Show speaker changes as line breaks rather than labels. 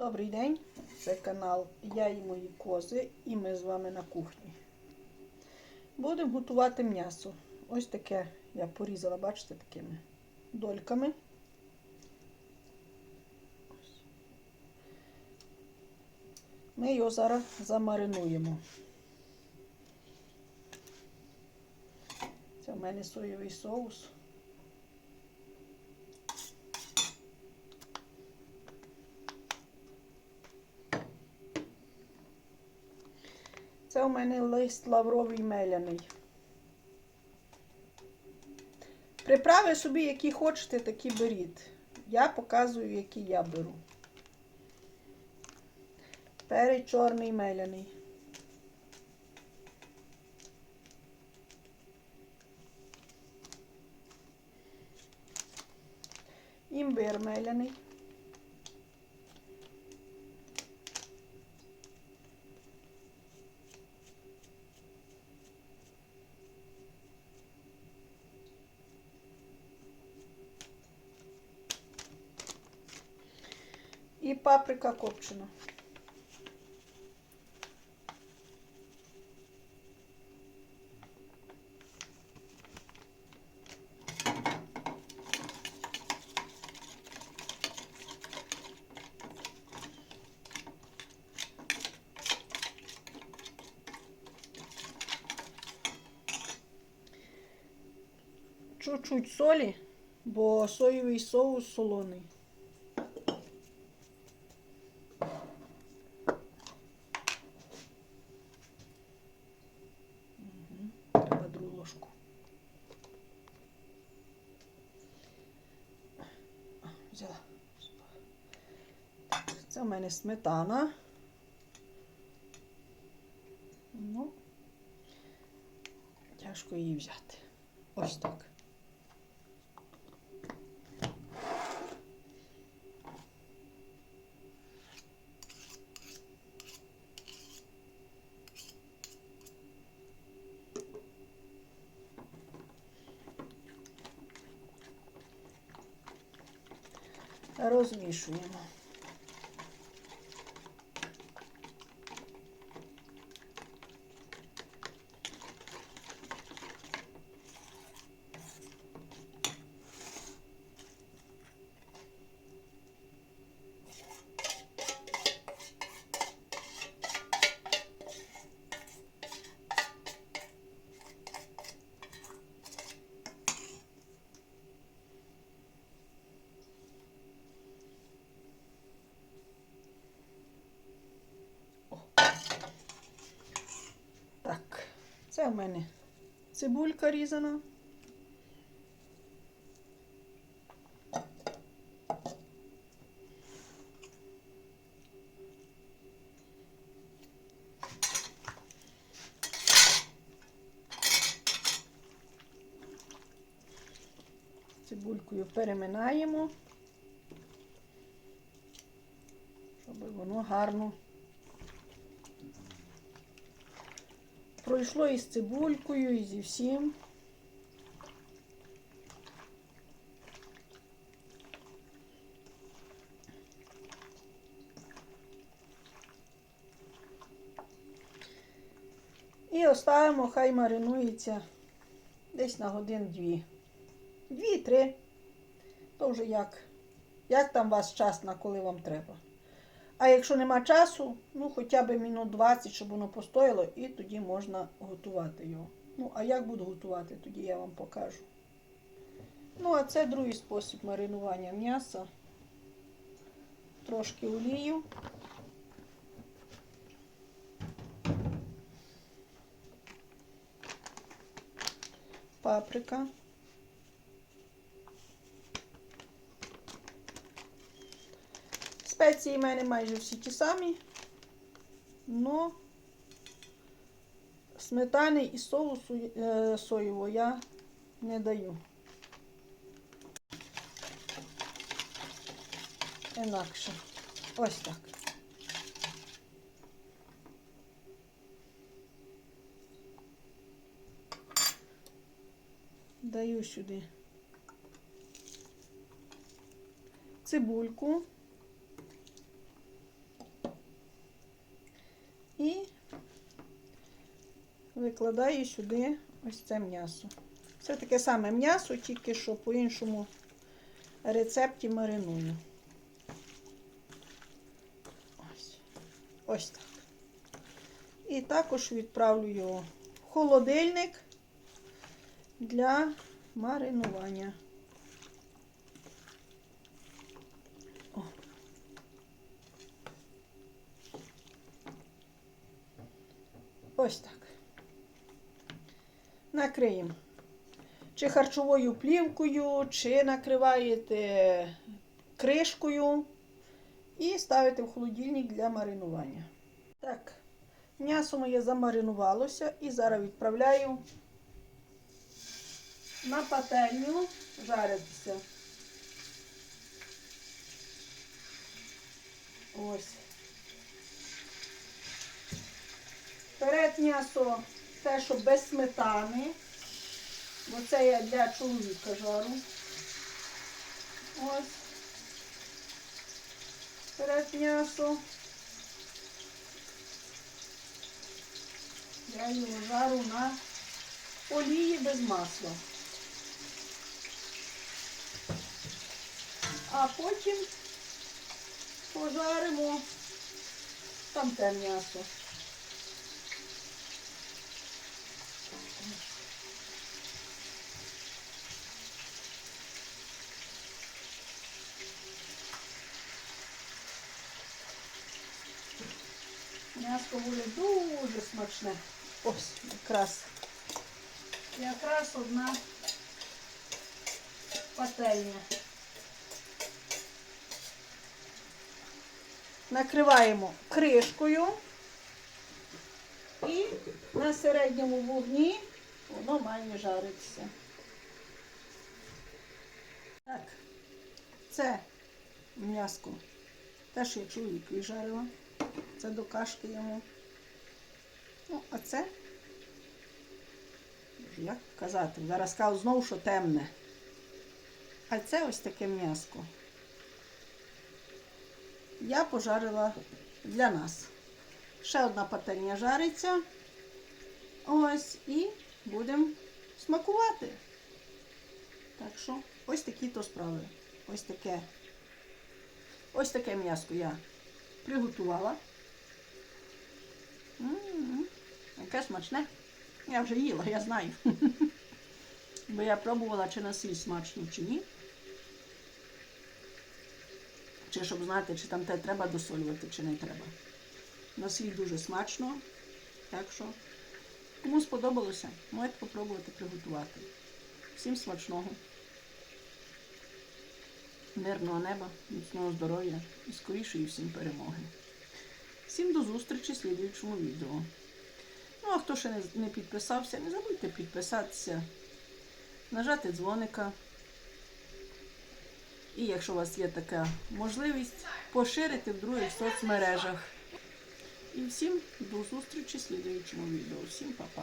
Добрий день, це канал Я і мої кози, і ми з вами на кухні. Будемо готувати м'ясо. Ось таке я порізала, бачите, такими дольками. Ми його зараз замаринуємо. Це в мене соєвий соус. Це у мене лист лавровий меляний. Приправи собі, які хочете, такі беріть. Я показую, які я беру. Перець чорний меляний. Імбир меляний. Паприка копчена. Чуть-чуть солі, бо соєвий соус солоний. Взяла. Це в мене сметана. Ну, тяжко її взяти. Ось так. Розмішуємо. Так, це в мене цибулька різана. Цибулькою переминаємо, щоб воно гарно пройшло із цибулькою, і зі всім. І оставимо, хай маринується десь на годин-дві. Дві-три. То вже як, як там у вас час, на коли вам треба. А якщо нема часу, ну хоча б мінут 20, щоб воно постояло, і тоді можна готувати його. Ну, а як буду готувати, тоді я вам покажу. Ну, а це другий спосіб маринування м'яса. Трошки олію. Паприка. Спеції в мене майже всі ті самі, но сметани і соусу е, соєвого я не даю. Інакше. Ось так. Даю сюди цибульку. Викладаю сюди ось це м'ясо. Це таке саме м'ясо, тільки що по іншому рецепті мариную. Ось. Ось так. І також відправлю його в холодильник для маринування. О. Ось так. Накриємо. Чи харчовою плівкою, чи накриваєте кришкою і ставите в холодильник для маринування. Так, м'ясо моє замаринувалося і зараз відправляю на пательню жаритися. Ось. Перед м'ясо те, що без сметани. Бо це я для чоловіка жару. Ось. Перед м'ясо. Я його жару на олії без масла. А потім пожаримо там те м'ясо. М'ясо буде дуже смачне. Ось якраз. Якраз одна пательня. Накриваємо кришкою і на середньому вогні воно має жаритися. Так, це м'яско. Те, що я чоловікові жарила. Це до кашки йому. Ну, а це, як казати, зараз кажу знову, що темне. А це ось таке м'яско. Я пожарила для нас. Ще одна пательня жариться. Ось, і будемо смакувати. Так що, ось такі то справи. Ось таке. Ось таке м'яско я приготувала. Яке смачне. Я вже їла, я знаю. Бо я пробувала, чи на сіль смачно, чи ні. Чи щоб знати, чи там те треба досолювати, чи не треба. На сіль дуже смачно. Так що, кому сподобалося, можете попробувати приготувати. Всім смачного. Мирного неба, міцного здоров'я і скорішої всім перемоги. Всім до зустрічі в слідуючому відео. Ну, а хто ще не, підписався, не забудьте підписатися, нажати дзвоника. І якщо у вас є така можливість, поширити в других соцмережах. І всім до зустрічі в слідуючому відео. Всім па-па.